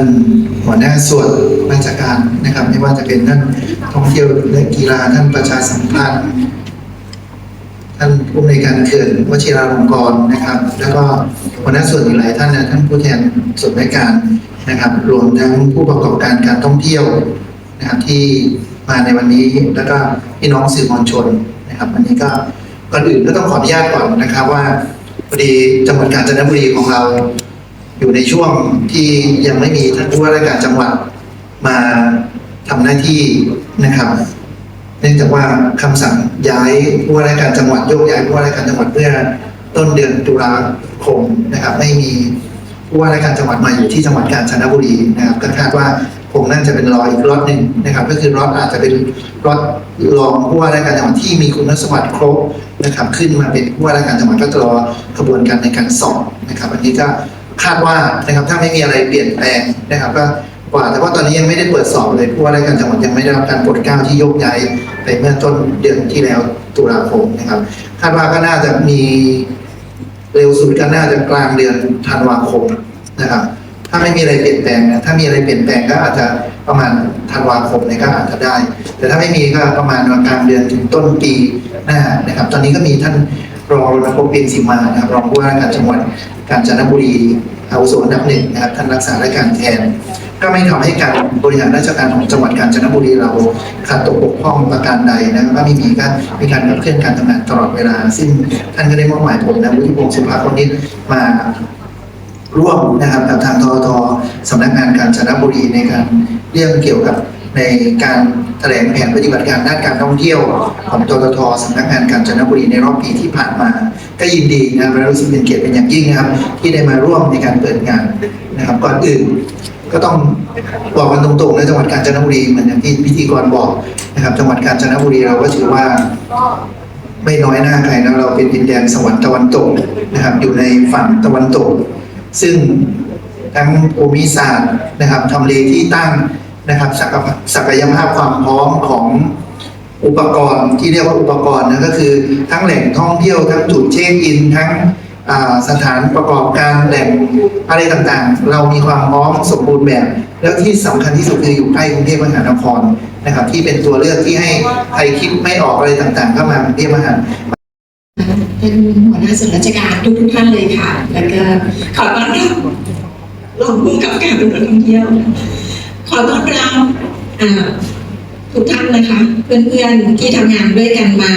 านหัวหน้าส่วนราชการนะครับ ไม่ว่าจะเป็นท่านท่องเที่ยวและกีฬาท่านประชาสัมพันธ์ท่านผู้อำนการเขื่อนวชิราลงกรณ์นะครับ แล้วก็หัวหน้าส่วนอีกหลายท่านนะท่านผู้แทนส่วนราชการนะครับ รวมทั้งผู้ประกอบการการท่องเที่ยวนะครับที่มาในวันนี้แล้วก็พี่น้องสื่อมวลชนนะครับวันนี้ก็ก่อนอื่นก็ต้องขออนุญาตก่อนนะครับว่าพอดีจังหวัดกาญจนบุรีของเรา อยู่ในช่วงที่ยังไม่มีท่านผู้ว่าราชการจังหวัดมาทำหน้าที่นะครับ เนื่องจากว่าคำสั่งย้ายผู้ว่าราชการจังหวัดโยกย้ายผู้ว่าราชการจังหวัดเมื่อต้นเดือนตุลาคมนะครับ ไม่มีผู้ว่าราชการจังหวัดมาอยู่ที่จังหวัดกาญจนบุรีนะครับก็คาดว่าคงน่าจะเป็นรออีกรถหนึ่งนะครับ ก็คือรถอาจจะเป็นรถรองผู้ว่าราชการจังหวัดที่มีคุณสมบัติครบนะครับ ขึ้นมาเป็นผู้ว่าราชการจังหวัดก็จะรอกระบวนการในการสอบนะครับ อันนี้ก็ คาดว่านะครับถ้าไม่มีอะไรเปลี่ยนแปลงนะครับก็กว่าแต่ว่าตอนนี้ยังไม่ได้เปิดสอบเลยผู้ว่าราชการจังหวัดยังไม่ได้รับการโปรดเกล้าที่ยกย้ายไปเมื่อต้นเดือนที่แล้วตุลาคมนะครับ คาดว่าก็น่าจะมีเร็วสุดก็น่าจะกลางเดือนธันวาคมนะครับ ถ้าไม่มีอะไรเปลี่ยนแปลงนะถ้ามีอะไรเปลี่ยนแปลงก็อาจจะประมาณธันวาคมเนี่ยก็อาจจะได้ แต่ถ้าไม่มีก็ประมาณกลางเดือนถึงต้นปีหน้านะครับ ตอนนี้ก็มีท่าน รองรณพงศ์เปียนสิมานะครับรองผู้ว่าราชการจังหวัดกาญจนบุรีอาวุโสอันดับหนึ่งนะครับท่านรักษาราชการแทน ก็ไม่ทำให้การบริหารราชการของจังหวัดกาญจนบุรีเราขาดตกบกพร่องประการใดนะครับก็ไม่มีการมีการขับเคลื่อนการทำงานตลอดเวลา ซึ่งท่านก็ได้มอบหมายผมนะวุฒิพงศ์สุภาคนนี้มาร่วมนะครับกับทางททสำนักงานการจนบุรีในการเรื่องเกี่ยวกับ ในการแถลงแผนปฏิบัติการด้านการท่องเที่ยวของทททสำนักงานการจนบุรีในรอบปีที่ผ่านมา ก็ยินดีนะครับและรู้สึกเป็นเกียรติเป็นอย่างยิ่งนะครับ ที่ได้มาร่วมในการเปิดงานนะครับ ก่อนอื่นก็ต้องบอกกันตรงๆในจังหวัดกาญจนบุรีเหมือนอย่างที่พิธีกรบอกนะครับ จังหวัดกาญจนบุรีเราก็ถือว่าไม่น้อยหน้าใครนะเราเป็นดินแดนสวรรค์ตะวันตกนะครับ อยู่ในฝั่งตะวันตก ซึ่งทั้งภูมิศาสตร์นะครับทำเลที่ตั้ง นะครับศักยภาพความพร้อมของอุปกรณ์ที่เรียกว่าอุปกรณ์นะก็คือทั้งแหล่งท่องเที่ยวทั้งจุดเช็คอินทั้งสถานประกอบการแหล่งอะไรต่างๆ เรามีความพร้อมสมบูรณ์แบบ แล้วที่สำคัญที่สุดคืออยู่ใกล้กรุงเทพมหานครนะครับ ที่เป็นตัวเลือกที่ให้ใครคิดไม่ออกอะไรต่างๆก็มากรุงเทพมหานเป็นหัวหน้าส่วนราชการทุกทุกท่านเลยค่ะ แล้วก็ขอต้อนรับรองผู้กำกับการตำรวจท่องเที่ยว ขอต้อนรับทุกท่านนะคะ เพื่อนๆที่ทำงานด้วยกันมา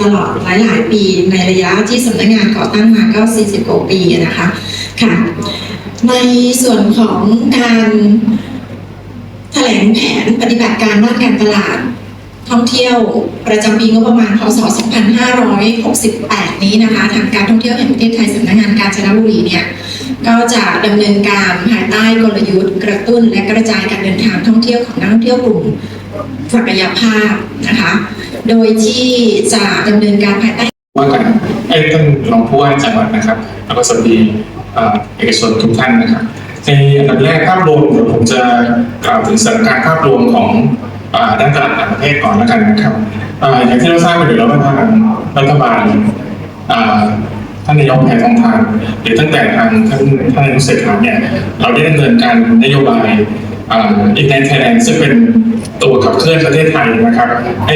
ตลอดหลายๆ ปีในระยะที่สำนักงานก่อตั้งมาก็ 40 กว่าปีนะคะค่ะ ในส่วนของการแถลงแผนปฏิบัติการด้านการตลาดท่องเที่ยวประจำปีงบประมาณ พศ 2568 นี้นะคะ ทางการท่องเที่ยวแห่งประเทศไทยสำนักงานกาญจนบุรีเนี่ย ก็จะดำเนินการภายใต้กลยุทธ์ กระตุ้นและกระจายการเดินทางท่องเที่ยวของนักท่องเที่ยวกลุ่มศักยภาพนะคะ โดยที่จะดำเนินการภายใต้ว่าการไอ้ท่านรองผู้ว่าจังหวัดนะครับแล้วก็สวัสดีเอกชนทุกท่านนะครับในอันดับแรกภาพรวมเดี๋ยวผมจะกล่าวถึงสถานการณ์ภาพรวมของอด้านตลาดต่างประเทศก่อนแล้วกันนะครับออย่างที่เราทราบกันอยู่แล้วว่าทางรัฐบาล ท่านนายกแพทองทานหรือตั้งแต่ทางท่านท่านนายกเศรษฐาเนี่ยเราได้ดำเนินการนโยบายอ่าอีกในไทยแลนด์ซึ่งเป็นตัวขับเคลื่อนประเทศไทยนะครับให้